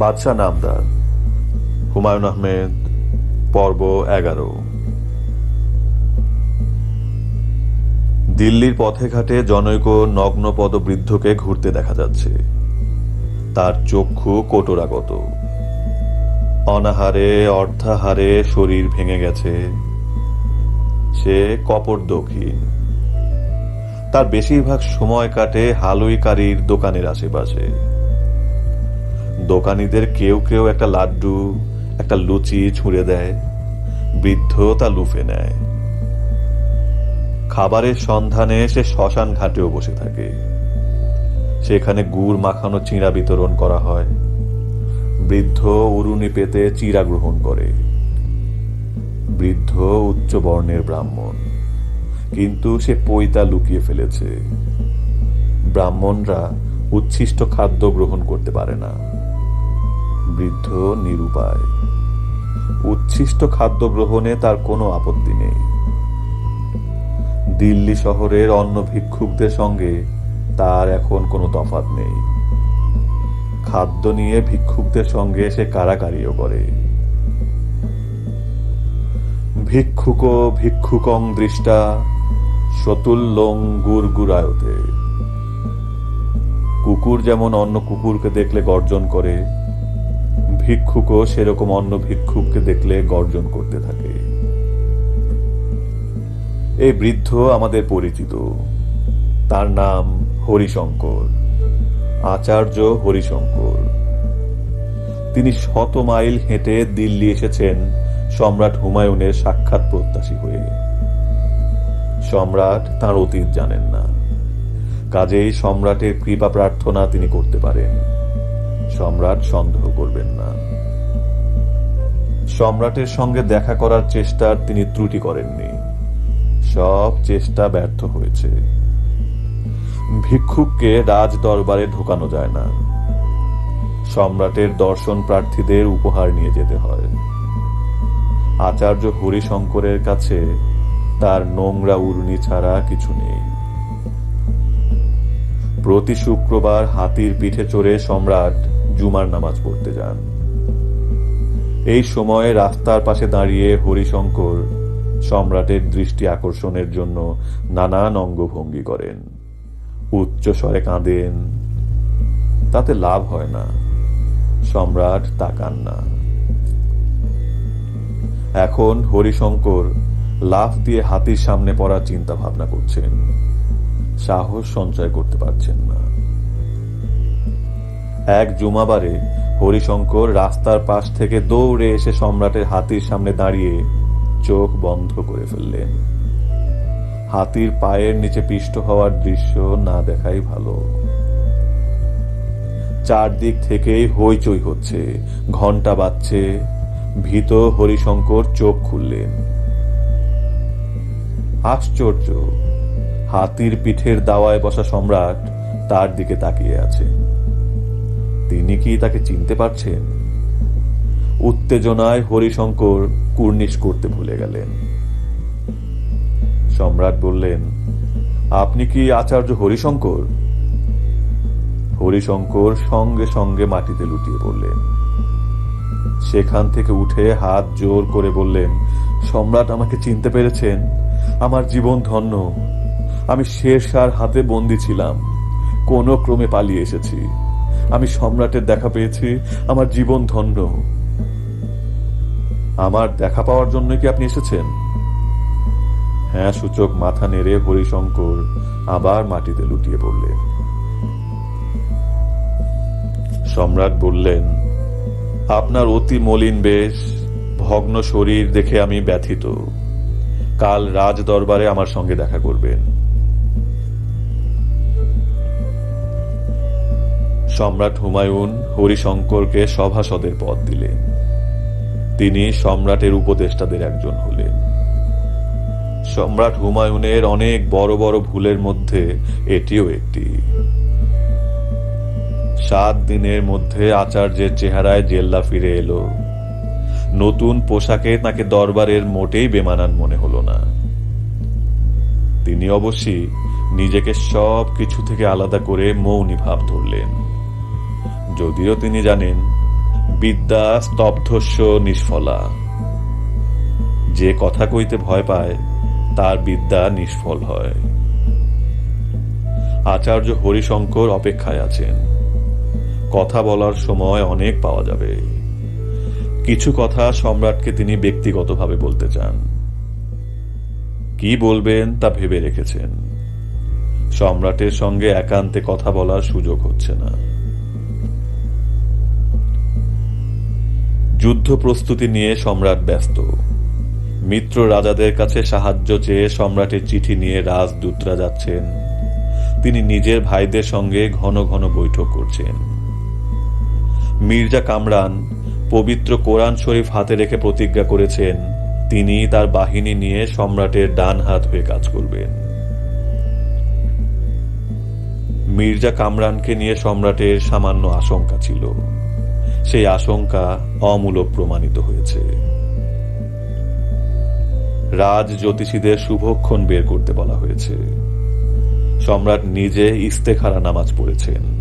বাদশাহ নামদার, হুমায়ুন আহমেদ, পর্ব এগারো। দিল্লির পথে ঘাটে জনৈক নগ্নপদ বৃদ্ধকে ঘুরতে দেখা যাচ্ছে। তার চক্ষু কোটরাগত। অনাহারে, অর্ধাহারে শরীর ভেঙে গেছে। সে কপট দক্ষিণ তার বেশিরভাগ সময় কাটে হালুইকারির দোকানের আশেপাশে। দোকানিদের কেউ কেউ একটা লাড্ডু, একটা লুচি ছুঁড়ে দেয়। বৃদ্ধ তা লুফে নেয়। খাবারের সন্ধানে সে শ্মশান ঘাটেও বসে থাকে। সেখানে গুড় মাখানো চিঁড়া বিতরণ করা হয়। বৃদ্ধ উরুনি পেতে চিরা গ্রহণ করে। বৃদ্ধ উচ্চ বর্ণের ব্রাহ্মণ। কিন্তু সে পৈতা লুকিয়ে ফেলেছে। ব্রাহ্মণরা উচ্ছিষ্ট খাদ্য গ্রহণ করতে পারে না। বৃদ্ধ নিরুপায়। উচ্ছিষ্ট খাদ্য গ্রহণে তার কোনো আপত্তি নেই। দিল্লি শহরের অন্য ভিক্ষুকদের সঙ্গে তার এখন কোনো তফাৎ নেই। খাদ্য নিয়ে ভিক্ষুকদের সঙ্গে সে কারাকারিও করে। ভিক্ষুক ভিক্ষুকং দৃষ্টা সতুল্লং গুরগুরায়তে। কুকুর যেমন অন্য কুকুরকে দেখলে গর্জন করে, ভিক্ষুকও সেরকম অন্য ভিক্ষুককে দেখলে গর্জন করতে থাকে। এই বৃদ্ধ আমাদের পরিচিত। তার নাম হরিশঙ্কর, আচার্য হরিশঙ্কর। তিনি শত মাইল হেঁটে দিল্লি এসেছেন সম্রাট হুমায়ুনের সাক্ষাৎ প্রত্যাশী হয়ে। সম্রাট তার অতীত জানেন না। কাজেই সম্রাটের কৃপা প্রার্থনা তিনি করতে পারেন। সম্রাট সন্দেহ করবেন না। সম্রাটের সঙ্গে দেখা করার চেষ্টার তিনি ত্রুটি করেননি। সব চেষ্টা ব্যর্থ হয়েছে। ভিক্ষুককে রাজ দরবারে ঢোকানো যায় না। সম্রাটের দর্শন প্রার্থীদের উপহার নিয়ে যেতে হয়। আচার্য হরিশঙ্করের কাছে তার নোংরা উর্নি ছাড়া কিছু নেই। প্রতি শুক্রবার হাতির পিঠে চড়ে সম্রাট জুমার নামাজ পড়তে যান। এই সময়ে রাস্তার পাশে দাঁড়িয়ে হরিশঙ্কর সম্রাটের দৃষ্টি আকর্ষণের জন্য নানান অঙ্গভঙ্গি করেন। উচ্চ স্বরে কাঁদেন। তাতে লাভ হয় না। সম্রাট তাকান না। এখন হরিশঙ্কর লাফ দিয়ে হাতির সামনে পড়ার চিন্তা ভাবনা করছেন। সাহস সঞ্চয় করতে পারছেন না। এক জুমাবারে হরিশঙ্কর রাস্তার পাশ থেকে দৌড়ে এসে সম্রাটের হাতির সামনে দাঁড়িয়ে চোখ বন্ধ করে ফেললেন। হাতির পায়ের নিচে পিষ্ট হওয়ার দৃশ্য না দেখাই ভালো। চারদিক থেকেই হইচই হচ্ছে ঘণ্টা বাজছে, ভীত হরিশঙ্কর চোখ খুললেন। আশ্চর্য, হাতির পিঠের দাওয়ায় বসা সম্রাট তার দিকে তাকিয়ে আছে। তিনি কি তাকে চিনতে পারছেন? উত্তেজনায় হরিশঙ্কর কুর্নিশ করতে ভুলে গেলেন। সম্রাট বললেন, আপনি কি আচার্য হরিশঙ্কর? হরিশঙ্কর সঙ্গে সঙ্গে মাটিতে লুটিয়ে পড়লেন। সেখান থেকে উঠে হাত জোর করে বললেন, সম্রাট আমাকে চিনতে পেরেছেন। আমার জীবন ধন্য। আমি শেরশার হাতে বন্দি ছিলাম। কোনো ক্রমে পালিয়ে এসেছি। আমি সম্রাটের দেখা পেয়েছি। আমার জীবন ধন্য। আমার দেখা পাওয়ার জন্য কি আপনি এসেছেন? হ্যাঁ সূচক মাথা নেড়ে হরিশঙ্কর আবার মাটিতে লুটিয়ে পড়লেন। সম্রাট বললেন, আপনার অতি মলিন বেশ, ভগ্ন শরীর দেখে আমি ব্যথিত। কাল রাজ দরবারে আমার সঙ্গে দেখা করবেন। সম্রাট হুমায়ুন হরিশঙ্করকে সভাসদের পদ দিলেন। তিনি সম্রাটের উপদেষ্টাদের একজন হলেন। সম্রাট হুমায়ুনের অনেক বড় বড় ভুলের মধ্যে এটিও একটি। সাত দিনের মধ্যে আচার্যের চেহারায় জেল্লা ফিরে এলো। নতুন পোশাকে তাকে দরবারের মোটেই বেমানান মনে হলো না। তিনি অবশ্যই নিজেকে সব কিছু থেকে আলাদা করে মৌনী ভাব ধরলেন। যদিও তিনি জানেন, বিদ্যা স্তব্ধস্য নিষ্ফলা। যে কথা কইতে ভয় পায় তার বিদ্যা নিষ্ফল হয়। আচার্য হরিশঙ্কর অপেক্ষায় আছেন। কথা বলার সময় অনেক পাওয়া যাবে। কিছু কথা সম্রাটকে তিনি ব্যক্তিগতভাবে বলতে চান। কি বলবেন তা ভেবে রেখেছেন। সম্রাটের সঙ্গে একান্তে কথা বলার সুযোগ হচ্ছে না। যুদ্ধ প্রস্তুতি নিয়ে সম্রাট ব্যস্ত। মিত্র রাজাদের কাছে সাহায্য চেয়ে সম্রাটের চিঠি নিয়ে রাজদূতরা যাচ্ছেন। তিনি নিজের ভাইদের সঙ্গে ঘন ঘন বৈঠক করছেন। মির্জা কামরান পবিত্র কোরআন শরীফ হাতে রেখে প্রতিজ্ঞা করেছেন, তিনি তার বাহিনী নিয়ে সম্রাটের ডান হাত হয়ে কাজ করবেন। মির্জা কামরানকে নিয়ে সম্রাটের সামান্য আশঙ্কা ছিল। সেই আশঙ্কা অমূলক প্রমাণিত হয়েছে। রাজ জ্যোতিষীদের শুভক্ষণ বের করতে বলা হয়েছে। সম্রাট নিজে ইস্তেখারা নামাজ পড়েছেন।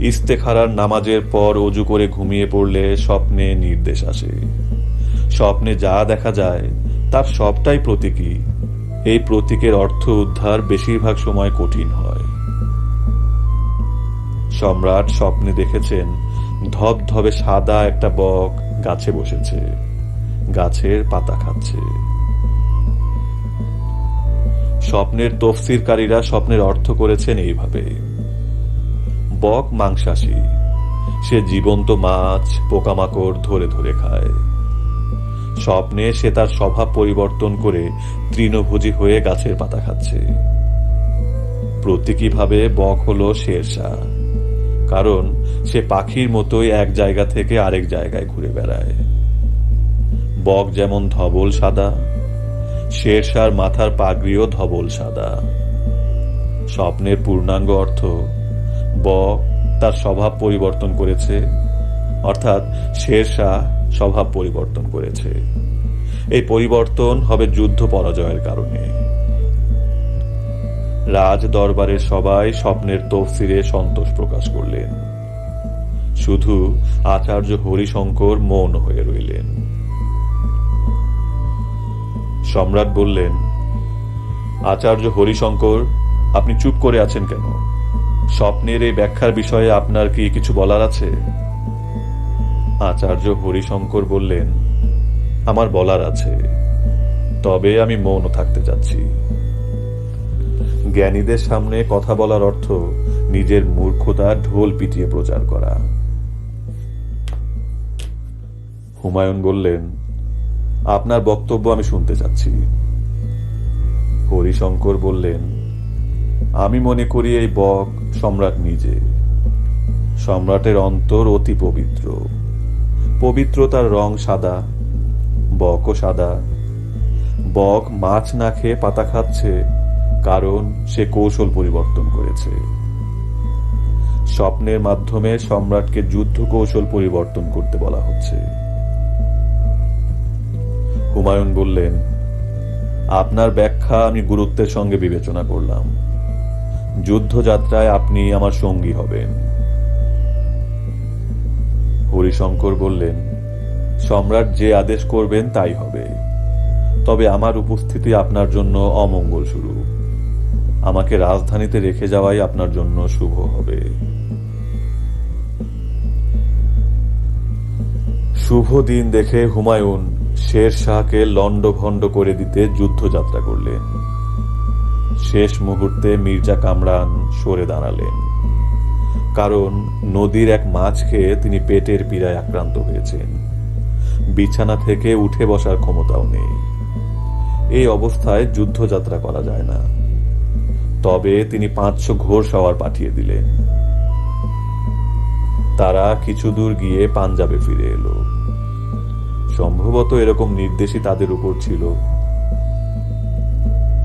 ইস্তেখারার নামাজের পর অজু করে ঘুমিয়ে পড়লে স্বপ্নে নির্দেশ আসে। স্বপ্নে যা দেখা যায়, তার সবটাই প্রতীকী। এই প্রতীকের অর্থ উদ্ধার বেশিরভাগ সময় কঠিন হয়। সম্রাট স্বপ্নে দেখেছেন ধবধবে সাদা একটা বক গাছে বসেছে। গাছের পাতা খাচ্ছে। স্বপ্নের তফসিরকারীরা স্বপ্নের অর্থ করেছেন এইভাবে। বক মাংসাশী, সে জীবন্ত মাছ, পোকামাকড় ধরে ধরে খায়। স্বপ্নে সে তার স্বভাব পরিবর্তন করে তৃণভোজী হয়ে গাছের পাতা খাচ্ছে। প্রতীকীভাবে বক হলো শেরশাহ, কারণ সে পাখির মতোই এক জায়গা থেকে আরেক জায়গায় ঘুরে বেড়ায়। বক যেমন ধবল সাদা, শেরশার মাথার পাগড়িও ধবল সাদা। স্বপ্নের পূর্ণাঙ্গ অর্থ, বক তার স্বভাব পরিবর্তন করেছে, অর্থাৎ শেরশাহ স্বভাব পরিবর্তন করেছে। এই পরিবর্তন হবে যুদ্ধ পরাজয়ের কারণে। রাজ দরবারের সবাই স্বপ্নের তফসিরে সন্তোষ প্রকাশ করলেন। শুধু আচার্য হরিশঙ্কর মৌন হয়ে রইলেন। সম্রাট বললেন, আচার্য হরিশঙ্কর, আপনি চুপ করে আছেন কেন? স্বপ্নের এই ব্যাখ্যার বিষয়ে আপনার কি কিছু বলার আছে? আচার্য হরিশঙ্কর বললেন, আমার বলার আছে, তবে আমি মৌন থাকতে যাচ্ছি জ্ঞানীদের সামনে কথা বলার অর্থ নিজের মূর্খতা ঢোল পিটিয়ে প্রচার করা। হুমায়ুন বললেন আপনার বক্তব্য আমি শুনতে চাচ্ছি। হরিশঙ্কর বললেন, আমি মনে করি এই বক সম্রাট নিজে। সম্রাটের অন্তর অতি পবিত্র। পবিত্রতার রং সাদা, বকও সাদা। বক মাছ না খেয়ে পাতা খাচ্ছে, কারণ সে কৌশল পরিবর্তন করেছে। স্বপ্নের মাধ্যমে সম্রাটকে যুদ্ধ কৌশল পরিবর্তন করতে বলা হচ্ছে। হুমায়ুন বললেন, আপনার ব্যাখ্যা আমি গুরুত্বের সঙ্গে বিবেচনা করলাম। যুদ্ধযাত্রায় আপনি আমার সঙ্গী হবেন। হরিশঙ্কর বললেন, সম্রাট যে আদেশ করবেন তাই হবে। তবে আমার উপস্থিতি আপনার জন্য অমঙ্গল শুরু। আমাকে রাজধানীতে রেখে যাওয়াই আপনার জন্য শুভ হবে। শুভ দিন দেখে হুমায়ুন শের শাহকে লণ্ডভণ্ড করে দিতে যুদ্ধযাত্রা করলেন। শেষ মুহূর্তে মির্জা কামরান সরে দাঁড়ালেন। কারণ নদীর এক মাছ খেয়ে তিনি পেটের পীড়ায় আক্রান্ত হয়েছেন। বিছানা থেকে উঠে বসার ক্ষমতাও নেই। এই অবস্থায় যুদ্ধযাত্রা করা যায় না। তবে তিনি পাঁচশো ঘোর সওয়ার পাঠিয়ে দিলেন। তারা কিছু দূর গিয়ে পাঞ্জাবে ফিরে এলো। সম্ভবত এরকম নির্দেশই তাদের উপর ছিল।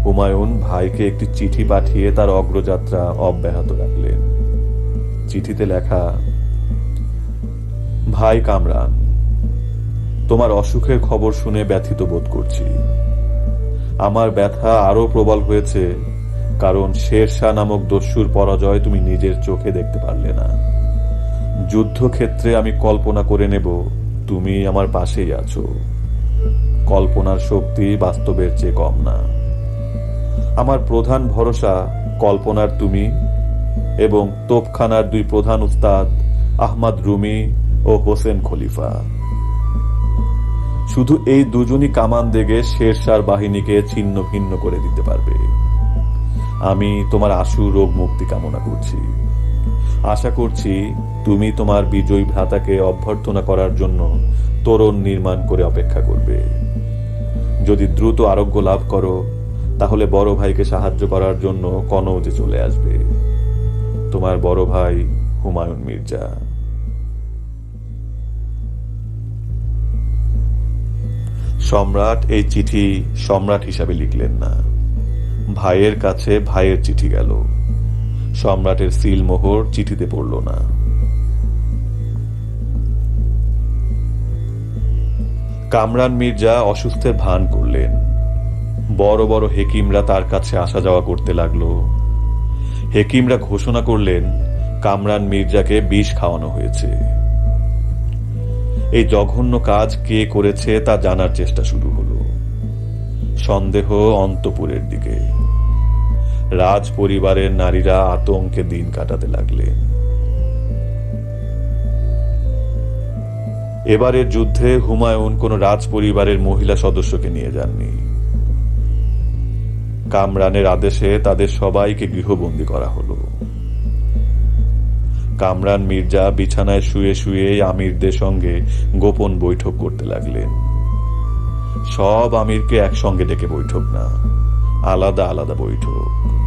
হুমায়ুন ভাইকে একটি চিঠি পাঠিয়ে তার অগ্রযাত্রা অব্যাহত রাখলেন। চিঠিতে লেখা, ভাই কামরান, তোমার অসুখের খবর শুনে ব্যথিত বোধ করছি। আমার ব্যথা আরও প্রবল হয়েছে, কারণ শেরশাহ নামক দস্যুর পরাজয় তুমি নিজের চোখে দেখতে পারলে না। যুদ্ধক্ষেত্রে আমি কল্পনা করে নেব তুমি আমার পাশেই আছো। কল্পনার শক্তি বাস্তবের চেয়ে কম না। আমার প্রধান ভরসা কল্পনার তুমি এবং তোপখানার দুই প্রধান উস্তাদ আহমদ রুমি ও হোসেন খলিফা। শুধু এই দুজনই কামান দেগে শেরশার বাহিনীকে ছিন্ন ভিন্ন করে দিতে পারবে। আমি তোমার আশু রোগ মুক্তি কামনা করছি। আশা করছি তুমি তোমার বিজয়ী ভ্রাতাকে অভ্যর্থনা করার জন্য তোরণ নির্মাণ করে অপেক্ষা করবে। যদি দ্রুত আরোগ্য লাভ করো, তাহলে বড় ভাইকে সাহায্য করার জন্য কনৌজে চলে আসবে। তোমার বড় ভাই হুমায়ুন মির্জা। সম্রাট এই চিঠি সম্রাট হিসাবে লিখলেন না। ভাইয়ের কাছে ভাইয়ের চিঠি গেল। সম্রাটের সিল মোহর চিঠিতে পড়ল না। কামরান মির্জা অসুস্থের ভান করলেন। বড় বড় হেকিমরা তার কাছে আসা যাওয়া করতে লাগল। হেকিমরা ঘোষণা করলেন, কামরান মির্জাকে বিষ খাওয়ানো হয়েছে। এই জঘন্য কাজ কে করেছে তা জানার চেষ্টা শুরু হলো। সন্দেহ অন্তপুরের দিকে। রাজ পরিবারের নারীরা আতঙ্কে দিন কাটাতে লাগলেন। এবারের যুদ্ধে হুমায়ুন কোন রাজ পরিবারের মহিলা সদস্যকে নিয়ে যাননি। কামরানের আদেশে তাদের সবাইকে গৃহবন্দী করা হলো। কামরান মির্জা বিছানায় শুয়ে শুয়ে আমিরদের সঙ্গে গোপন বৈঠক করতে লাগলেন। সব আমিরকে একসঙ্গে ডেকে বৈঠক না, আলাদা আলাদা বৈঠক।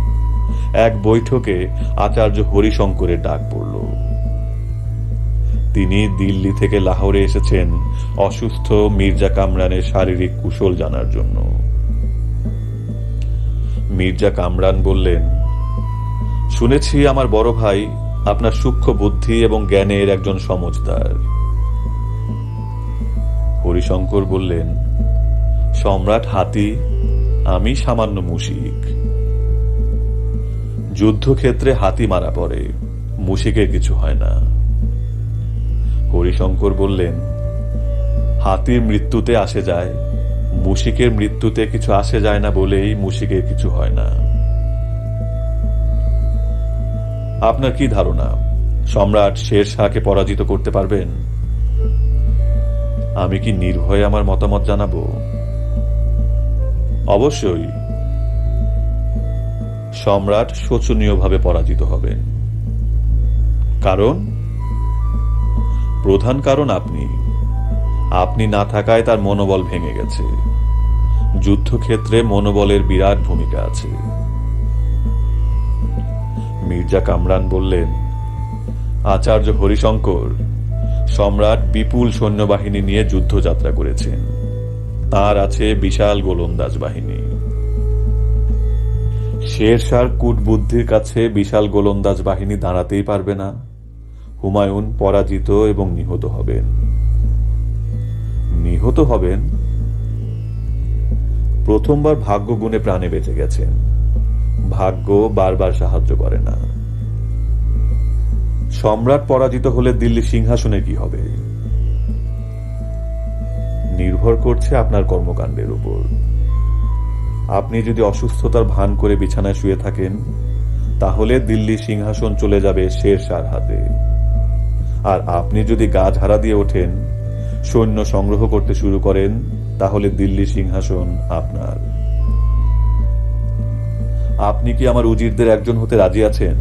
এক বৈঠকে আচার্য হরিশঙ্করের ডাক পড়ল। তিনি দিল্লি থেকে লাহোরে এসেছেন অসুস্থ মির্জা কামরানের শারীরিক কুশল জানার জন্য। মির্জা কামরান বললেন, শুনেছি আমার বড় ভাই আপনার সূক্ষ্ম বুদ্ধি এবং জ্ঞানের একজন সমজদার হরিশঙ্কর বললেন, সম্রাট হাতি, আমি সামান্য মুশিক। যুদ্ধক্ষেত্রে হাতি মারা পড়ে। মুশিকের কিছু হয় না। হরিশঙ্কর বললেন, হাতির মৃত্যুতে আসে যায়, মুশিকের মৃত্যুতে কিছু আসে যায় না বলেই মুশিকের কিছু হয় না। আপনার কি ধারণা? সম্রাট শের শাহকে পরাজিত করতে পারবেন? আমি কি নির্ভয়ে আমার মতামত জানাব? অবশ্যই। সম্রাট শোচনীয়ভাবে পরাজিত হবেন কারণ? প্রধান কারণ আপনি। আপনি না থাকায় তার মনোবল ভেঙে গেছে। যুদ্ধক্ষেত্রে মনোবলের বিরাট ভূমিকা আছে। মির্জা কামরান বললেন, আচার্য হরিশঙ্কর, সম্রাট বিপুল সৈন্যবাহিনী নিয়ে যুদ্ধযাত্রা করেছেন। তার আছে বিশাল গোলন্দাজ বাহিনী। শেরশার কূটবুদ্ধির কাছে বিশাল গোলন্দাজ বাহিনী দাঁড়াতেই পারবে না। হুমায়ুন পরাজিত এবং নিহত হবেন। নিহত হবেন? প্রথমবার ভাগ্য গুণে প্রাণে বেঁচে গেছেন। ভাগ্য বারবার সাহায্য করে না। সম্রাট পরাজিত হলে দিল্লি সিংহাসনে কি হবে? নির্ভর করছে আপনার কর্মকাণ্ডের উপর। আপনি যদি অসুস্থতার ভান করে বিছানায় শুয়ে থাকেন, তাহলে দিল্লি সিংহাসন চলে যাবে শের শাহর হাতে। আর আপনি যদি গা ঝাড়া দিয়ে ওঠেন, সৈন্য সংগ্রহ করতে শুরু করেন, তাহলে দিল্লি সিংহাসন আপনার। আপনি কি আমার উজিরদের একজন হতে রাজি আছেন?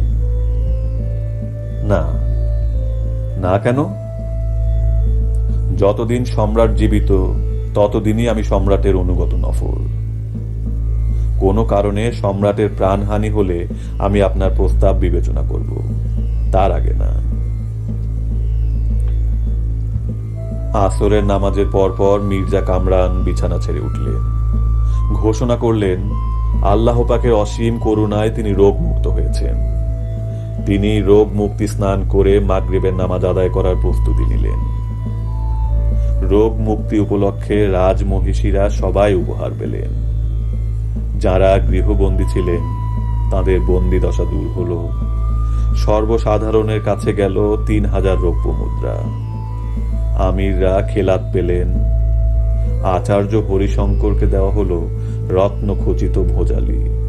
না। না কেন? যতদিন সম্রাট জীবিত, ততদিনই আমি সম্রাটের অনুগত নফর। কোনো কারণে সম্রাটের প্রাণহানি হলে আমি আপনার প্রস্তাব বিবেচনা করব। তার আগে না। আসরের নামাজের পরপর মির্জা কামরান বিছানা ছেড়ে উঠলেন। ঘোষণা করলেন, আল্লাহ পাকের অসীম করুণায় তিনি রোগ মুক্ত হয়েছেন। তিনি রোগ মুক্তি স্নান করে মাগরিবের নামাজ আদায় করার প্রস্তুতি নিলেন। রোগ মুক্তি উপলক্ষে রাজমহিষীরা সবাই উপহার পেলেন। যারা গৃহবন্দী ছিলেন তাদের বন্দি দশা দূর হলো। সর্বসাধারণের কাছে গেল তিন হাজার রৌপ্য মুদ্রা। আমিররা খেলাত পেলেন। আচার্য হরিশঙ্করকে দেওয়া হলো রত্নখচিত ভোজালি।